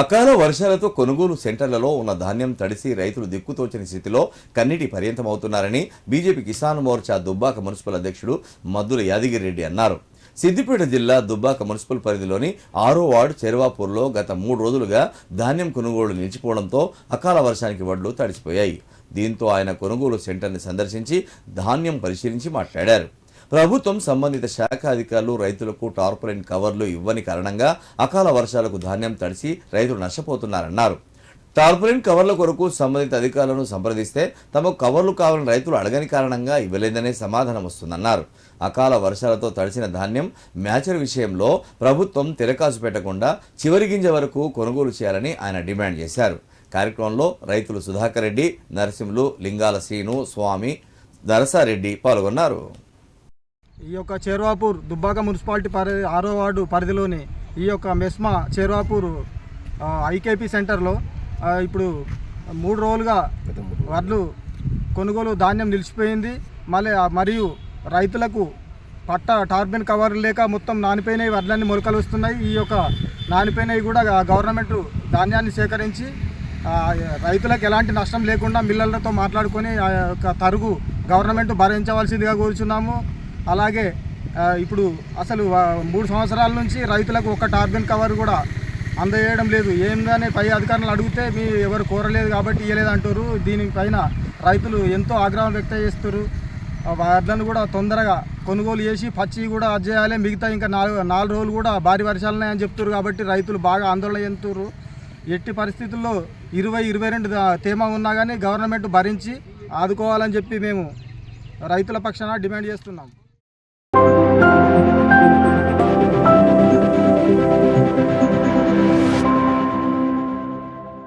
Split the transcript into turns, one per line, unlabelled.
అకాల వర్షాలతో కొనుగోలు సెంటర్లలో ఉన్న ధాన్యం తడిసి రైతులు దిక్కుతోచని స్థితిలో కన్నీటి పర్యంతమవుతున్నారని బీజేపీ కిసాన్ మోర్చా దుబ్బాక మున్సిపల్ అధ్యక్షుడు మద్దుల యాదగిరిరెడ్డి అన్నారు. సిద్దిపేట జిల్లా దుబ్బాక మున్సిపల్ పరిధిలోని ఆరో వార్డు చెరువాపూర్లో గత మూడు రోజులుగా ధాన్యం కొనుగోలు నిలిచిపోవడంతో అకాల వర్షానికి వడ్లు తడిసిపోయాయి. దీంతో ఆయన కొనుగోలు సెంటర్ని సందర్శించి ధాన్యం పరిశీలించి మాట్లాడారు. ప్రభుత్వం సంబంధిత శాఖ అధికారులు రైతులకు టార్పులైన్ కవర్లు ఇవ్వని కారణంగా అకాల వర్షాలకు ధాన్యం తడిసి రైతులు నష్టపోతున్నారన్నారు. టార్పులైన్ కవర్ల కొరకు సంబంధిత అధికారులను సంప్రదిస్తే తమకు కవర్లు కావాలని రైతులు అడగని కారణంగా ఇవ్వలేదనే సమాధానం వస్తుందన్నారు. అకాల వర్షాలతో తడిసిన ధాన్యం మ్యాచర్ విషయంలో ప్రభుత్వం తిరకాసు పెట్టకుండా చివరి గింజ వరకు కొనుగోలు చేయాలని ఆయన డిమాండ్ చేశారు. కార్యక్రమంలో రైతులు సుధాకర్ రెడ్డి నరసింహులు లింగాల శ్రీను స్వామి నరసారెడ్డి పాల్గొన్నారు.
ఈ యొక్క చేర్వాపూర్ దుబ్బాక మున్సిపాలిటీ పరి ఆరో వార్డు పరిధిలోని ఈ యొక్క మెస్మా చేర్వాపూర్ ఐకేపీ సెంటర్లో ఇప్పుడు మూడు రోజులుగా వడ్లు కొనుగోలు ధాన్యం నిలిచిపోయింది. మళ్ళీ మరియు రైతులకు పట్ట టార్బిన్ కవర్లు లేక మొత్తం నానిపోయినవి వడ్లన్నీ మొలకలు వస్తున్నాయి. ఈ యొక్క నానిపోయినవి కూడా గవర్నమెంట్ ధాన్యాన్ని సేకరించి రైతులకు ఎలాంటి నష్టం లేకుండా మిల్లర్లతో మాట్లాడుకొని ఆ యొక్క తరుగు గవర్నమెంట్ భరించవలసిందిగా కోరుచున్నాము. అలాగే ఇప్పుడు అసలు మూడు సంవత్సరాల నుంచి రైతులకు ఒక టార్బిన్ కవర్ కూడా అందజేయడం లేదు. ఏందని పై అధికారులు అడిగితే మీ ఎవరు కోరలేదు కాబట్టి ఇవ్వలేదు అంటారు. దీనిపైన రైతులు ఎంతో ఆగ్రహం వ్యక్తం చేస్తారు ఆ వడ్లను కూడా తొందరగా కొనుగోలు చేసి పచ్చి కూడా అది చేయాలి. మిగతా ఇంకా నాలుగు నాలుగు రోజులు కూడా భారీ వర్షాలు ఉన్నాయని చెప్తారు కాబట్టి రైతులు బాగా ఆందోళన చెందుతారు ఎట్టి పరిస్థితుల్లో ఇరవై ఇరవై రెండు తేమ ఉన్నా కానీ గవర్నమెంట్ భరించి ఆదుకోవాలని చెప్పి మేము రైతుల పక్షాన డిమాండ్ చేస్తున్నాం.